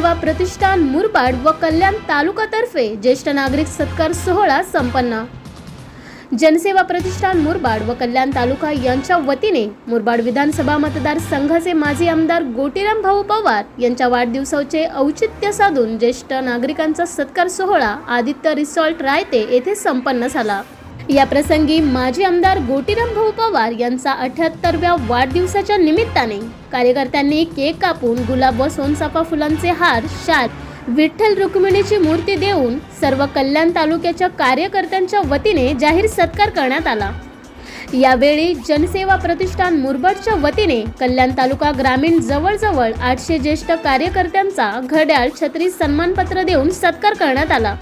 सेवा प्रतिष्ठान मुरबाड व कल्याण तालुकातर्फे ज्येष्ठ नागरिक सत्कार सोहळा संपन्न. जनसेवा प्रतिष्ठान मुरबाड व कल्याण तालुका यांच्या वतीने मुरबाड विधानसभा मतदारसंघाचे माजी आमदार गोटीराम भाऊ पवार यांच्या वाढदिवसाचे औचित्य साधून ज्येष्ठ नागरिकांचा सत्कार सोहळा आदित्य रिसॉर्ट रायते येथे संपन्न झाला. या प्रसंगी माजी आमदार गोटीराम भाऊ पवार यांचा अठ्याहत्तरव्या वाढदिवसाच्या निमित्ताने कार्यकर्त्यांनी केक कापून गुलाब व सोनचाफा फुलांचे हार शाल विठ्ठल रुक्मिणीची मूर्ती देऊन सर्व कल्याण तालुक्याच्या कार्यकर्त्यांच्या वतीने जाहीर सत्कार करण्यात आला. यावेळी जनसेवा प्रतिष्ठान मुरबाडच्या वतीने कल्याण तालुका ग्रामीण जवळजवळ आठशे ज्येष्ठ कार्यकर्त्यांचा घड्याळ छत्री सन्मानपत्र देऊन सत्कार करण्यात आला.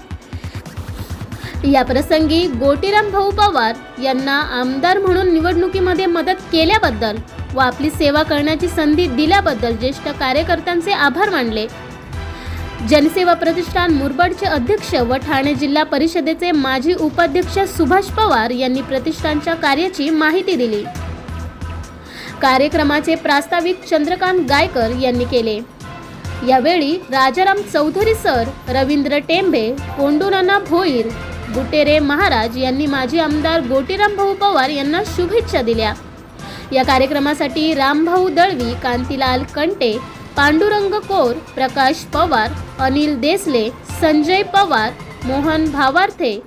या प्रसंगी गोटीराम भाऊ पवार यांना आमदार म्हणून निवडणुकीमध्ये मदत केल्याबद्दल व आपली सेवा करण्याची संधी दिल्याबद्दल ज्येष्ठ कार्यकर्त्यांचे आभार मानले. जनसेवा प्रतिष्ठान मुरबाडचे अध्यक्ष व ठाणे जिल्हा परिषदेचे माजी उपाध्यक्ष सुभाष पवार यांनी प्रतिष्ठानच्या कार्याची माहिती दिली. कार्यक्रमाचे प्रास्ताविक चंद्रकांत गायकर यांनी केले. यावेळी राजाराम चौधरी सर रवींद्र टेंबे कोंडूनाना भोईर बुटेरे महाराज यांनी माजी आमदार गोटीराम भाऊ पवार यांना शुभेच्छा दिल्या. या कार्यक्रमासाठी रामभाऊ दळवी कांतीलाल कंटे पांडुरंग कोर प्रकाश पवार अनिल देसले संजय पवार मोहन भावार्थे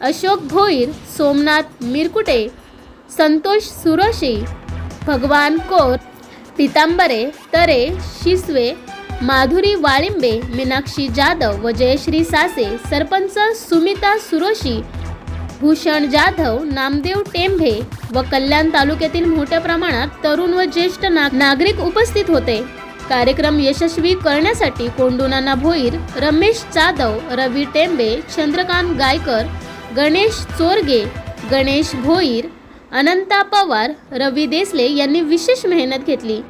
अशोक भोईर सोमनाथ मिरकुटे संतोष सुरशी भगवान कोर पितांबरे तरे शिसवे माधुरी वाळिंबे मीनाक्षी जाधव व जयश्री सासे सरपंच सुमिता सुरोशी भूषण जाधव नामदेव टेंभे व कल्याण तालुक्यातील मोठ्या प्रमाणात तरुण व ज्येष्ठ नागरिक उपस्थित होते. कार्यक्रम यशस्वी करण्यासाठी कोंडुनाना भोईर रमेश जाधव रवी टेंबे चंद्रकांत गायकर गणेश चोरगे गणेश भोईर अनंता पवार रवी देसले यांनी विशेष मेहनत घेतली.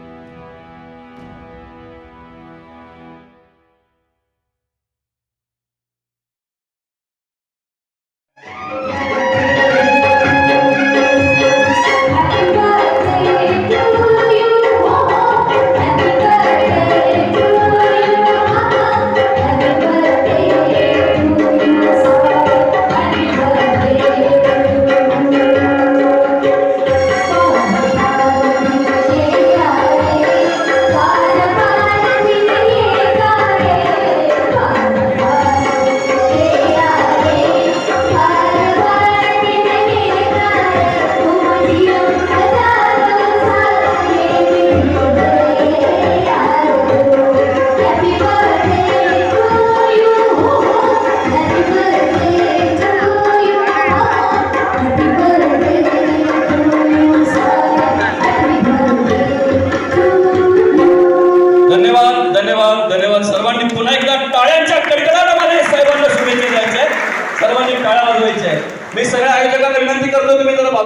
सर्वांनी टाळा वाजवायची आहे मी सगळ्या आयोजकांना विनंती करतो तुम्ही जरा